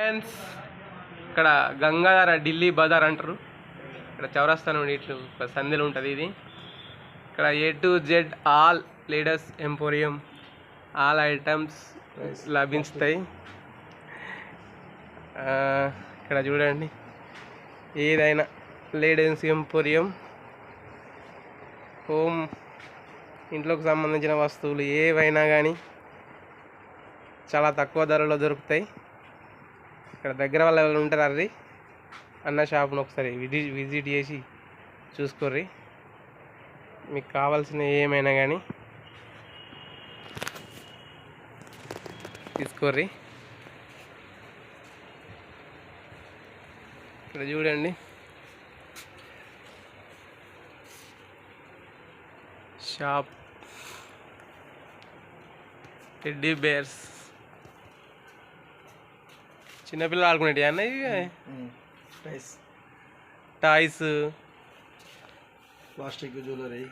Friends ఇక్కడ గంగాధర ఢిల్లీ బజార్ అంటారు. ఇక్కడ చౌరస్తా నుండి ఇట్లు ఒక సంధిలో ఉంటుంది ఇది. ఇక్కడ A to Z all ladies emporium all items లభిస్తాయి ఆ, ఇక్కడ చూడండి. ఏదైనా లేడీస్ ఎంపోరియం హోమ్ ఇంట్లోకి సంబంధించిన వస్తువులు ఏవైనా కానీ చాలా తక్కువ ధరలో దొరుకుతాయి. ఇక్కడ దగ్గర వాళ్ళు ఎవరు ఉంటారు అది అన్న షాప్ను ఒకసారి విజిట్ విజిట్ చేసి చూసుకోర్రి. మీకు కావాల్సిన ఏమైనా కానీ తీసుకోర్రి. ఇక్కడ చూడండి. షాప్. Teddy bears. చిన్నపిల్లలు ఆడుకునేటి అన్న ఇవి? Rice toys plastic jewellery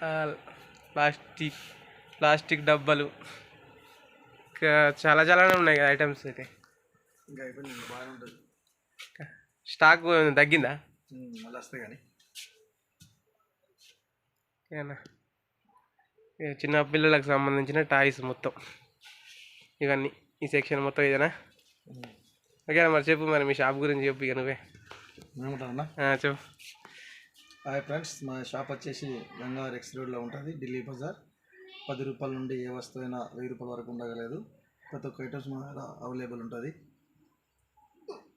plastic plastic డబ్బాలు. ఇంకా చాలా చాలానే ఉన్నాయి కదా ఐటమ్స్ అయితే. ఇంకా అయిపోయింది ఇంకా బాగానే ఉంటుంది. స్టాక్ తగ్గిందా? మళ్ళీ కానీ. ఏనా చిన్న పిల్లలకు సంబంధించిన టాయ్స్ మొత్తం. ఇవన్నీ. ఈ సెక్షన్ మొత్తం ఇదేనా? ఓకేనా మరి చెప్పు మరి మీ షాప్ గురించి చెప్పు ఇక నువ్వే. చెప్పు. హాయ్ ఫ్రెండ్స్ మా షాప్ వచ్చేసి గంగా ఎక్స్ రోడ్లో ఉంటుంది ఢిల్లీ బజార్. పది రూపాయల నుండి ఏ వస్తువైనా వెయ్యి రూపాయల వరకు ఉండగలేదు. ప్రతి ఒక్క ఐటమ్స్ మన దగ్గర అవైలబుల్ ఉంటుంది.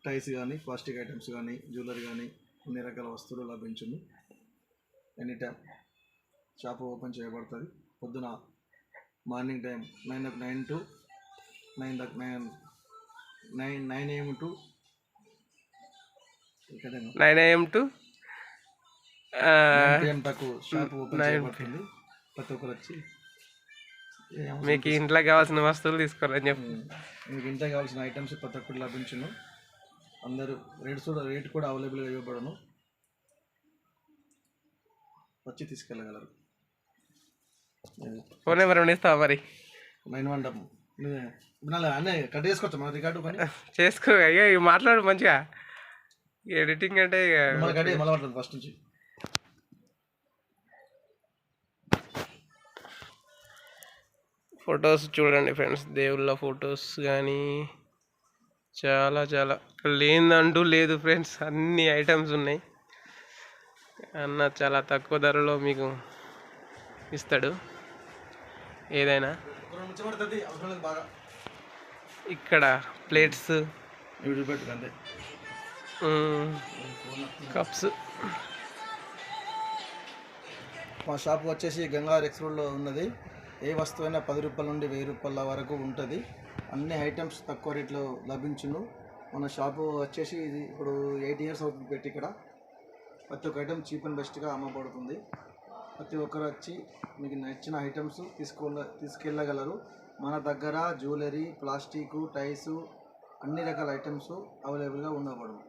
టైస్ కానీ ప్లాస్టిక్ ఐటమ్స్ కానీ జ్యువెలరీ కానీ అన్ని రకాల వస్తువులు లభించును. ఎనీ టైం షాప్ ఓపెన్ చేయబడుతుంది. పొద్దున morning time nine nine to nine దక్ nine nine nine AM to nine AM to ప్రతి ఒక్కరు వచ్చి మీకు ఇంట్లో కావాల్సిన వస్తువులు తీసుకోవాలని చెప్పు. మీకు ఇంట్లో కావాల్సిన ఐటమ్స్ ప్రతి ఒక్కటి లభించును. అందరూ రేట్స్ కూడా రేట్ కూడా అవైలబుల్గా ఇవ్వబడను. వచ్చి తీసుకెళ్ళగలరు. ఫోన్ నెంబర్ ఇస్తావా మరి? నైన్ వన్ డబ్ అన్నీ కట్ చేసుకోవచ్చు మన రికార్డు పని? చేసుకో అయ్యా ఇక మాట్లాడు మంచిగా. ఎడిటింగ్ అంటే ఇక ఫస్ట్ నుంచి. ఫొటోస్ చూడండి ఫ్రెండ్స్ దేవుళ్ళ ఫొటోస్ కానీ చాలా చాలా. లేదంటూ లేదు ఫ్రెండ్స్ అన్ని ఐటమ్స్ ఉన్నాయి. అన్న చాలా తక్కువ ధరలో మీకు ఇస్తాడు. ఏదైనా. ఇక్కడ ప్లేట్స్. కప్స్. మా షాప్ వచ్చేసి గంగా ఎక్స్ రోడ్లో ఉన్నది. ఏ వస్తువైనా పది రూపాయల నుండి వెయ్యి రూపాయల వరకు ఉంటుంది. అన్ని ఐటమ్స్ తక్కువ రేట్లో లభించును. మన షాపు వచ్చేసి ఇది ఇప్పుడు ఎయిట్ ఇయర్స్ అవుతుంది పెట్టి ఇక్కడ. ప్రతి ఒక్క ఐటమ్ చీప్ అండ్ బెస్ట్గా అమ్మబడుతుంది. ప్రతి ఒక్కరు వచ్చి మీకు నచ్చిన ఐటమ్స్ తీసుకున్న తీసుకెళ్ళగలరు. మన దగ్గర జ్యువెలరీ ప్లాస్టిక్ టైల్స్ అన్ని రకాల ఐటమ్స్ అవైలబుల్గా ఉండకూడదు